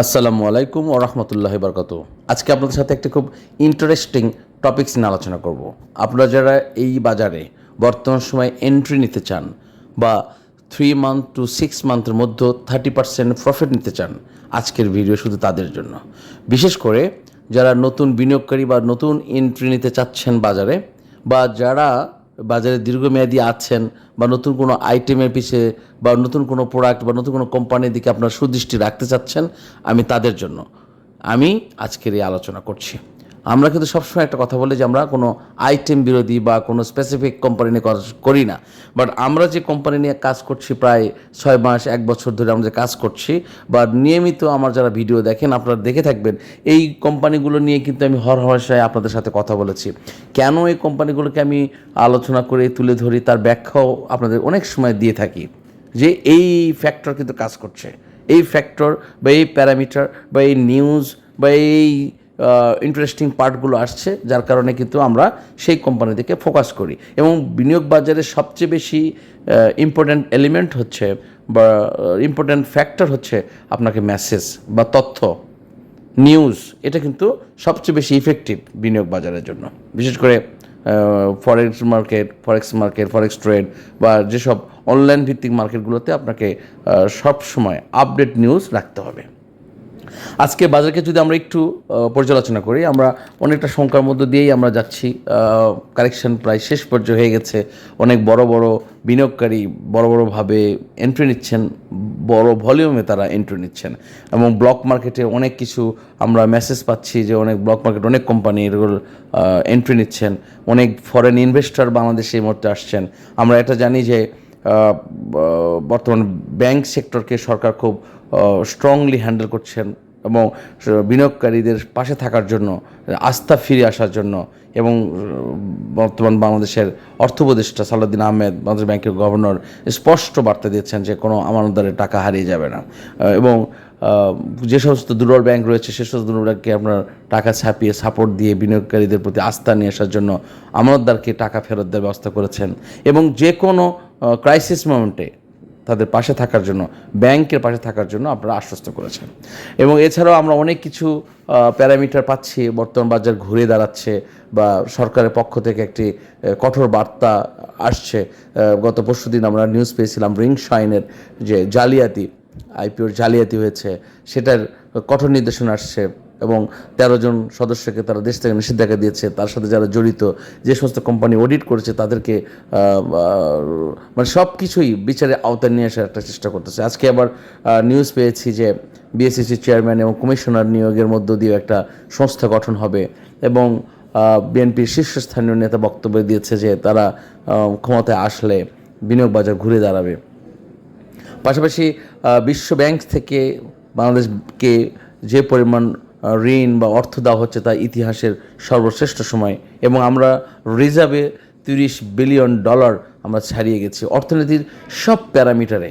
আসসালামু আলাইকুম ও রহমতুল্লাহ বরকত আজকে আপনাদের সাথে একটা খুব ইন্টারেস্টিং টপিকস নিয়ে আলোচনা করব। আপনারা যারা এই বাজারে বর্তমান সময় এন্ট্রি নিতে চান বা থ্রি মান্থ টু সিক্স মান্থের মধ্যে থার্টি পার্সেন্ট প্রফিট নিতে চান, আজকের ভিডিও শুধু তাদের জন্য। বিশেষ করে যারা নতুন বিনিয়োগকারী বা নতুন এন্ট্রি নিতে চাচ্ছেন বাজারে বা যারা বাজারে দীর্ঘমেয়াদী আছেন বা নতুন কোনো আইটেমের পিছিয়ে বা নতুন কোনো প্রোডাক্ট বা নতুন কোনো কোম্পানির দিকে আপনার সুদৃষ্টি রাখতে চাচ্ছেন, আমি তাদের জন্য, আমি আজকের এই আলোচনা করছি। আমরা কিন্তু সবসময় একটা কথা বলি যে আমরা কোনো আইটেম বিরোধী বা কোনো স্পেসিফিক কোম্পানি নিয়ে কাজ করি না। বাট আমরা যে কোম্পানি নিয়ে কাজ করছি প্রায় ছয় মাস, এক বছর ধরে আমরা যে কাজ করছি বা নিয়মিত আমার যারা ভিডিও দেখেন, আপনারা দেখে থাকবেন, এই কোম্পানিগুলো নিয়ে কিন্তু আমি হর হর্ষায় আপনাদের সাথে কথা বলেছি। কেন এই কোম্পানিগুলোকে আমি আলোচনা করে তুলে ধরি তার ব্যাখ্যাও আপনাদের অনেক সময় দিয়ে থাকি। যে এই ফ্যাক্টর কিন্তু কাজ করছে। এই ফ্যাক্টর বা এই প্যারামিটার বা এই নিউজ বা এই ইন্টারেস্টিং পার্টগুলো আসছে, যার কারণে কিন্তু আমরা সেই কোম্পানি থেকে ফোকাস করি। এবং বিনিয়োগ বাজারে সবচেয়ে বেশি ইম্পর্ট্যান্ট এলিমেন্ট হচ্ছে বা ইম্পর্ট্যান্ট ফ্যাক্টর হচ্ছে আপনাকে মেসেজ বা তথ্য নিউজ এটা কিন্তু সবচেয়ে বেশি ইফেক্টিভ বিনিয়োগ বাজারের জন্য। বিশেষ করে forex market forex market forex trade বা যেসব অনলাইন ভিত্তিক মার্কেটগুলোতে আপনাকে সব সময় আপডেট নিউজ রাখতে হবে। আজকে বাজারকে যদি আমরা একটু পর্যালোচনা করি, আমরা অনেকটা সংখ্যার মধ্য দিয়েই আমরা যাচ্ছি কালেকশন প্রায় শেষ পর্যায়ে হয়ে গেছে। অনেক বড় বড় বিনিয়োগকারী বড় বড়ভাবে এন্ট্রি নিচ্ছেন, বড় ভলিউমে তারা এন্ট্রি নিচ্ছেন। এবং ব্লক মার্কেটে অনেক কিছু আমরা মেসেজ পাচ্ছি যে অনেক ব্লক মার্কেট অনেক কোম্পানি এগুলো এন্ট্রি নিচ্ছেন। অনেক ফরেন ইনভেস্টর বাংলাদেশে এই মুহূর্তে আসছেন। আমরা এটা জানি যে বর্তমান ব্যাংক সেক্টরকে সরকার খুব স্ট্রংলি হ্যান্ডেল করছেন। এবং বিনিয়োগকারীদের পাশে থাকার জন্য, আস্থা ফিরে আসার জন্য এবং বর্তমান বাংলাদেশের অর্থ উপদেষ্টা সালাউদ্দিন আহমেদ, বাংলাদেশ ব্যাংকের গভর্নর, স্পষ্ট বার্তা দিয়েছেন যে কোনো আমানতদারের টাকা হারিয়ে যাবে না। এবং যে সমস্ত দুর্বল ব্যাংক রয়েছে, সে সমস্ত দুর্বল ব্যাংককে আপনার টাকা ছাপিয়ে সাপোর্ট দিয়ে বিনিয়োগকারীদের প্রতি আস্থা নিয়ে আসার জন্য আমানতদারকে টাকা ফেরত দেওয়ার ব্যবস্থা করেছেন। এবং যে কোনো ক্রাইসিস মোমেন্টে তাদের পাশে থাকার জন্য, ব্যাংকের পাশে থাকার জন্য আপনারা আশ্বস্ত করেছেন। এবং এছাড়াও আমরা অনেক কিছু প্যারামিটার পাচ্ছি, বর্তমান বাজার ঘুরে দাঁড়াচ্ছে বা সরকারের পক্ষ থেকে একটি কঠোর বার্তা আসছে। গত পরশু দিন আমরা নিউজ পেয়েছিলাম রিং শাইনের যে জালিয়াতি, আইপিওর জালিয়াতি হয়েছে, সেটার কঠোর নির্দেশনা আসছে। এবং তেরো জন সদস্যকে তারা দেশ থেকে নিষেধাজ্ঞা দিয়েছে। তার সাথে যারা জড়িত, যে সমস্ত কোম্পানি অডিট করেছে, তাদেরকে মানে সব কিছুই বিচারে আওতায় নিয়ে আসার একটা চেষ্টা করতেছে। আজকে আবার নিউজ পেয়েছি যে বিএসসিসি চেয়ারম্যান এবং কমিশনার নিয়োগের মধ্য দিয়ে একটা সংস্থা গঠন হবে এবং বিএনপির শীর্ষস্থানীয় নেতা বক্তব্য দিয়েছে যে তারা ক্ষমতায় আসলে বিনিয়োগ বাজার ঘুরে দাঁড়াবে। পাশাপাশি বিশ্ব ব্যাংক থেকে বাংলাদেশকে যে পরিমাণ ঋণ বা অর্থ দেওয়া হচ্ছে তা ইতিহাসের সর্বশ্রেষ্ঠ সময়। এবং আমরা রিজার্ভে তিরিশ বিলিয়ন ডলার আমরা ছাড়িয়ে গেছি। অর্থনীতির সব প্যারামিটারে,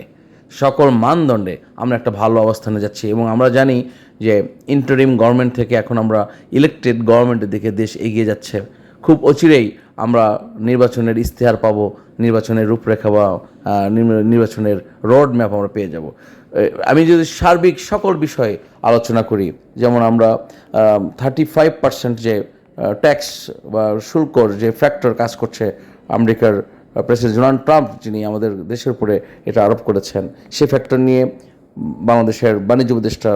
সকল মানদণ্ডে আমরা একটা ভালো অবস্থানে যাচ্ছি। এবং আমরা জানি যে ইন্টারিম গভর্নমেন্ট থেকে এখন আমরা ইলেকটেড গভর্নমেন্টের দিকে দেশ এগিয়ে যাচ্ছে। খুব অচিরেই আমরা নির্বাচনের ইস্তেহার পাবো, নির্বাচনের রূপরেখা বা নির্বাচনের রোড ম্যাপ আমরা পেয়ে যাব। আমি যদি সার্বিক সকল বিষয়ে আলোচনা করি, যেমন আমরা থার্টি ফাইভ পার্সেন্ট যে ট্যাক্স বা শুল্কর যে ফ্যাক্টর কাজ করছে আমেরিকার প্রেসিডেন্ট ডোনাল্ড ট্রাম্প যিনি আমাদের দেশের উপরে এটা আরোপ করেছেন, সে ফ্যাক্টর নিয়ে বাংলাদেশের বাণিজ্য উপদেষ্টা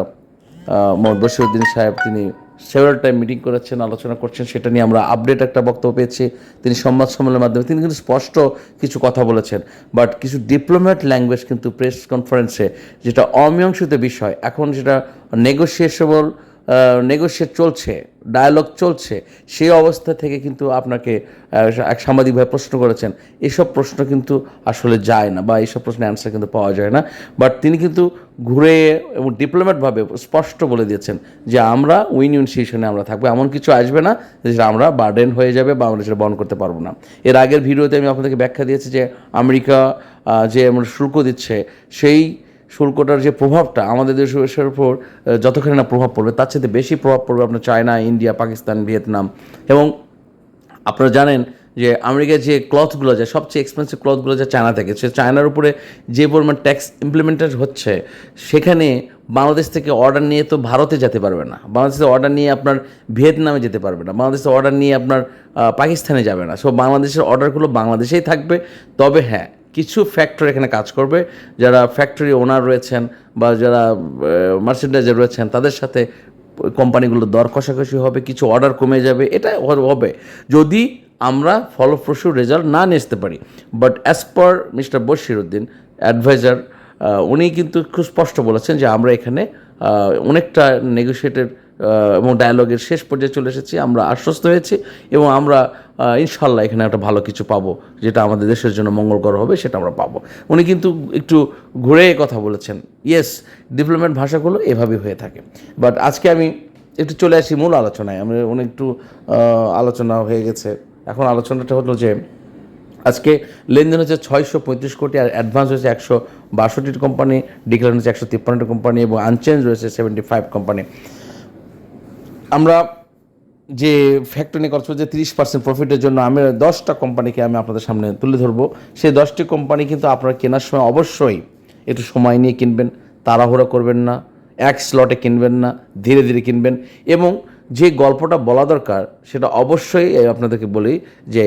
মোহাম্মদ বসিরুদ্দিন সাহেব, তিনি সেভারাল টাইম মিটিং করেছেন, আলোচনা করছেন, সেটা নিয়ে আমরা আপডেট একটা বক্তব্য পেয়েছি। তিনি সংবাদ সম্মেলনের মাধ্যমে তিনি কিন্তু স্পষ্ট কিছু কথা বলেছেন বাট কিছু ডিপ্লোম্যাট ল্যাঙ্গুয়েজ কিন্তু প্রেস কনফারেন্সে যেটা অমীমাংসিত বিষয়, এখন সেটা নেগোসিয়েশবল নেগোসিয়েট চলছে ডায়ালগ চলছে, সেই অবস্থা থেকে কিন্তু আপনাকে এক সাংবাদিক ভাই প্রশ্ন করেছেন, এসব প্রশ্ন কিন্তু আসলে যায় না বা এইসব প্রশ্নের অ্যান্সার কিন্তু পাওয়া যায় না। বাট তিনি কিন্তু ঘুরে এবং ডিপ্লোম্যাটভাবে স্পষ্ট বলে দিয়েছেন যে আমরা উইন সিচুয়েশনে আমরা থাকব, এমন কিছু আসবে না যেটা আমরা বার্ডেন হয়ে যাবে বা আমরা সেটা বহন করতে পারব না। এর আগের ভিডিওতে আমি আপনাদেরকে ব্যাখ্যা দিয়েছি যে আমেরিকা যে আমরা শুল্ক দিচ্ছে, সেই শুল্কটার যে প্রভাবটা আমাদের দেশ দেশের উপর যতখানি না প্রভাব পড়বে, তার চেয়ে বেশি প্রভাব পড়বে আপনার চায়না, ইন্ডিয়া, পাকিস্তান, ভিয়েতনাম। এবং আপনারা জানেন যে আমেরিকার যে ক্লথগুলো যায় সবচেয়ে এক্সপেন্সিভ ক্লথগুলো যায় চায়না থেকে, সে চায়নার উপরে যে পরিমাণ ট্যাক্স ইমপ্লিমেন্টেড হচ্ছে, সেখানে বাংলাদেশ থেকে অর্ডার নিয়ে তো ভারতে যেতে পারবে না। বাংলাদেশ অর্ডার নিয়ে আপনার ভিয়েতনামে যেতে পারবে না। বাংলাদেশে অর্ডার নিয়ে আপনার পাকিস্তানে যাবে না। সো বাংলাদেশের অর্ডারগুলো বাংলাদেশেই থাকবে। তবে হ্যাঁ কিছু ফ্যাক্টরি এখানে কাজ করবে। যারা ফ্যাক্টরি ওনার রয়েছেন বা যারা মার্চেন্ডাইজার রয়েছেন, তাদের সাথে কোম্পানিগুলো দর কষাকষি হবে, কিছু অর্ডার কমে যাবে, এটা হবে। যদি আমরা ফলপ্রসূ রেজাল্ট না নিয়ে আসতে পারি but as per mister Bashir Uddin adviser উনি কিন্তু খুব স্পষ্ট বলেছেন যে আমরা এখানে অনেকটা নেগোসিয়েটেড এবং ডায়ালগের শেষ পর্যায়ে চলে এসেছি। আমরা আশ্বস্ত হয়েছি এবং আমরা ইনশাল্লাহ এখানে একটা ভালো কিছু পাবো, যেটা আমাদের দেশের জন্য মঙ্গলকর হবে, সেটা আমরা পাবো। উনি কিন্তু একটু ঘুরে কথা বলেছেন। ইয়েস ডিপ্লোমেট ভাষাগুলো এভাবেই হয়ে থাকে। বাট আজকে আমি একটু চলে আসি মূল আলোচনায়। আমরা অনেক একটু আলোচনা হয়ে গেছে। এখন আলোচনাটা হলো যে, আজকে লেনদেন হচ্ছে ছয়শো পঁয়ত্রিশ কোটি আর অ্যাডভান্স হয়েছে একশো বাষট্টি কোম্পানি ডিক্লার হচ্ছে একশো তিপ্পান্নটি কোম্পানি এবং আনচেঞ্জ রয়েছে সেভেন্টি ফাইভ কোম্পানি আমরা যে ফ্যাক্টরি নিয়ে কথা যে তিরিশ পার্সেন্ট প্রফিটের জন্য, আমি দশটা কোম্পানিকে আমি আপনাদের সামনে তুলে ধরবো। সেই দশটি কোম্পানি কিন্তু আপনারা কেনার সময় অবশ্যই একটু সময় নিয়ে কিনবেন, তাড়াহুড়ো করবেন না, এক স্লটে কিনবেন না, ধীরে ধীরে কিনবেন এবং যে গল্পটা বলা দরকার, সেটা অবশ্যই আপনাদেরকে বলি যে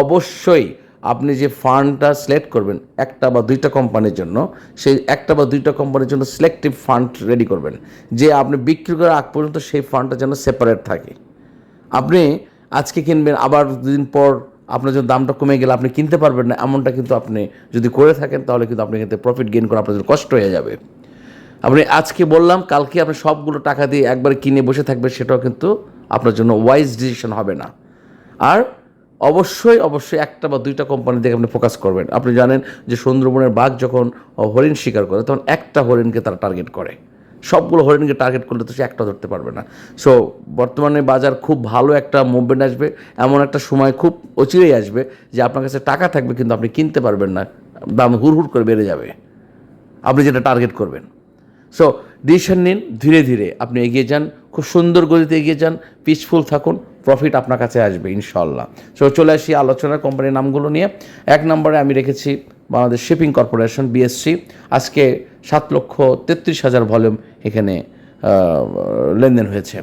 অবশ্যই আপনি যে ফান্ডটা সিলেক্ট করবেন একটা বা দুইটা কোম্পানির জন্য, সেই একটা বা দুইটা কোম্পানির জন্য সিলেক্টিভ ফান্ড রেডি করবেন, যে আপনি বিক্রি করার আগ পর্যন্ত সেই ফান্ডটা যেন সেপারেট থাকে। আপনি আজকে কিনবেন, আবার দুদিন পর আপনার যদি দামটা কমে গেলে আপনি কিনতে পারবেন না, এমনটা কিন্তু আপনি যদি করে থাকেন, তাহলে কিন্তু আপনি কিন্তু প্রফিট গেইন করা আপনার জন্য কষ্ট হয়ে যাবে। আপনি আজকে বললাম, কালকে আপনি সবগুলো টাকা দিয়ে একবার কিনে বসে থাকবেন, সেটাও কিন্তু আপনার জন্য ওয়াইজ ডিসিশন হবে না। আর অবশ্যই অবশ্যই একটা বা দুইটা কোম্পানি থেকে আপনি ফোকাস করবেন। আপনি জানেন যে সুন্দরবনের বাঘ যখন হরিণ শিকার করে, তখন একটা হরিণকে তারা টার্গেট করে। সবগুলো হরিণকে টার্গেট করলে তো সে একটা ধরতে পারবে না। সো বর্তমানে বাজার খুব ভালো একটা মুভমেন্ট আসবে, এমন একটা সময় খুব অচিরেই আসবে যে আপনার কাছে টাকা থাকবে কিন্তু আপনি কিনতে পারবেন না, দাম হুড় হুড় করে বেড়ে যাবে। আপনি যেটা টার্গেট করবেন। সো ডিসিশন নিন, ধীরে ধীরে আপনি এগিয়ে যান, খুব সুন্দর গতিতে এগিয়ে যান পিসফুল থাকুন প্রফিট আপনার কাছে আসবে ইনশাল্লাহ সো চলে আসি আলোচনার কোম্পানির নামগুলো নিয়ে। এক নম্বরে আমি রেখেছি বাংলাদেশ শিপিং কর্পোরেশন বিএসসি আজকে সাত লক্ষ তেত্রিশ হাজার ভলিউম এখানে লেনদেন হয়েছে।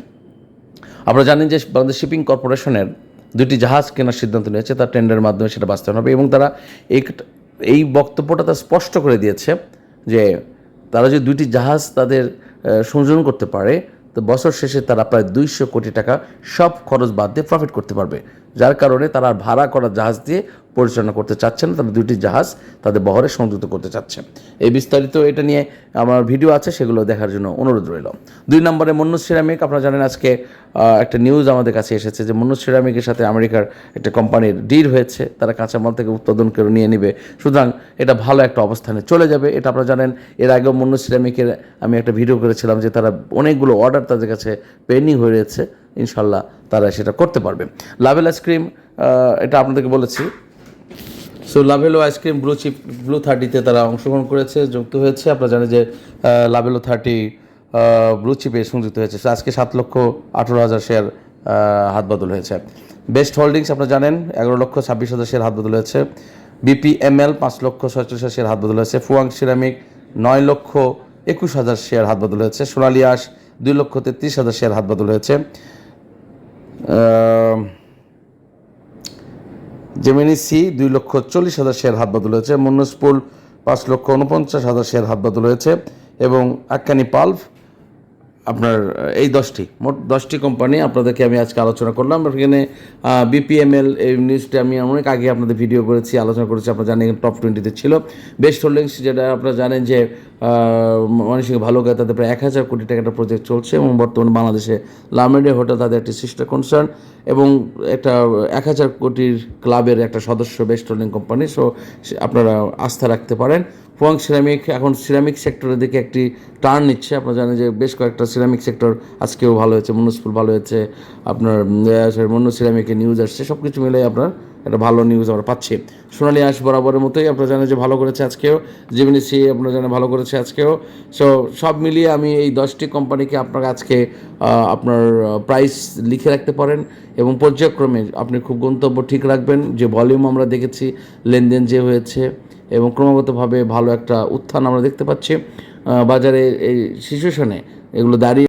আপনারা জানেন যে বাংলাদেশ শিপিং কর্পোরেশনের দুটি জাহাজ কেনার সিদ্ধান্ত নিয়েছে, তার টেন্ডারের মাধ্যমে সেটা বাস্তবায়ন হবে এবং তারা এই এই বক্তব্যটা তারা স্পষ্ট করে দিয়েছে যে তারা যদি দুইটি জাহাজ তাদের সংযোজন করতে পারে, তো বছর শেষে তারা প্রায় দুইশো কোটি টাকা সব খরচ বাদ দিয়ে প্রফিট করতে পারবে। যার কারণে তারা ভাড়া করা জাহাজ দিয়ে পরিচালনা করতে চাচ্ছেন তারা দুটি জাহাজ তাদের বহরে সংযুক্ত করতে চাচ্ছে। এই বিস্তারিত এটা নিয়ে আমার ভিডিও আছে, সেগুলো দেখার জন্য অনুরোধ রইল। দুই নম্বরে মন্নু সিরামিক, আপনারা জানেন আজকে একটা নিউজ আমাদের কাছে এসেছে যে মন্নু সিরামিকের সাথে আমেরিকার একটা কোম্পানির ডিল হয়েছে, তারা কাঁচামাল থেকে উৎপাদন করে নিয়ে নেবে। সুতরাং এটা ভালো একটা অবস্থানে চলে যাবে। এটা আপনারা জানেন, এর আগেও মন্নু সিরামিকের আমি একটা ভিডিও করেছিলাম যে তারা অনেকগুলো অর্ডার তাদের কাছে পেন্ডিং হয়ে রয়েছে। ইনশাল্লাহ তারা সেটা করতে পারবে। লাভেল আইসক্রিম এটা আপনাদেরকে বলেছি। So Lovello ice cream blue chip blue থার্টিতে তারা অংশগ্রহণ করেছে, যুক্ত হয়েছে। আপনারা জানেন যে লাভেলো থার্টি ব্লু চিপে সংযুক্ত হয়েছে। আজকে সাত লক্ষ আঠেরো হাজার শেয়ার হাত বদল হয়েছে। বেস্ট হোল্ডিংস আপনারা জানেন, এগারো লক্ষ ছাব্বিশ হাজার শেয়ার হাত বদল হয়েছে। বিপিএমএল পাঁচ লক্ষ ছয়চল্লিশ হাজার শেয়ার হাত বদল হয়েছে। ফুয়াং সিরামিক নয় লক্ষ একুশ হাজার শেয়ার হাত বদল হয়েছে। সোনালী আশ দুই লক্ষ তেত্রিশ হাজার শেয়ার হাত বদল হয়েছে। জেমিনি সি দুই লক্ষ চল্লিশ হাজার শেয়ার হাত বদল হয়েছে মন্নসপুল পাঁচ লক্ষ উনপঞ্চাশ হাজার শেয়ার হাত বদল হয়েছে, এবং আক্কানি পাল্ভ আপনার এই দশটি, মোট দশটি কোম্পানি আপনাদেরকে আমি আজকে আলোচনা করলাম। এখানে বিপিএমএল এই নিউজটা আমি অনেক আগে আপনাদের ভিডিও করেছি, আলোচনা করেছি, আপনারা জানেন টপ টোয়েন্টিতে ছিল। বেস্ট হোল্ডিংস যেটা আপনারা জানেন যে মানুষের ভালো কাজ তাদের প্রায় এক হাজার কোটি টাকা একটা প্রজেক্ট চলছে এবং বর্তমানে বাংলাদেশে লামেডে হোটেল তাদের একটি সিস্টার কনসার্ন এবং একটা, এক হাজার কোটির ক্লাবের একটা সদস্য বেস্ট হোল্ডিং কোম্পানি সো, আপনারা আস্থা রাখতে পারেন। ফুয়াং সিরামিক এখন সিরামিক সেক্টরের দিকে একটি টার্ন নিচ্ছে। আপনারা জানেন যে বেশ কয়েকটা সিরামিক সেক্টর আজকেও ভালো হয়েছে মনুস্পুল ভালো হয়েছে, আপনার মন্য সিরামিকের নিউজ আসছে সব কিছু মিলে আপনার একটা ভালো নিউজ আমরা পাচ্ছি। সোনালী আঁশ বরাবরের মতোই আপনারা জানেন যে ভালো করেছে আজকেও জিমিনি সি আপনারা জানেন ভালো করেছে আজকেও। সো সব মিলিয়ে আমি এই দশটি কোম্পানিকে আপনার আজকে আপনার প্রাইস লিখে রাখতে পারেন এবং পর্যায়ক্রমে আপনি খুব গন্তব্য ঠিক রাখবেন। যে ভলিউম আমরা দেখেছি, লেনদেন যে হয়েছে এবং ক্রমাগতভাবে ভালো একটা উত্থান আমরা দেখতে পাচ্ছি। বাজারে এই সিচুয়েশনে এগুলো দাঁড়িয়ে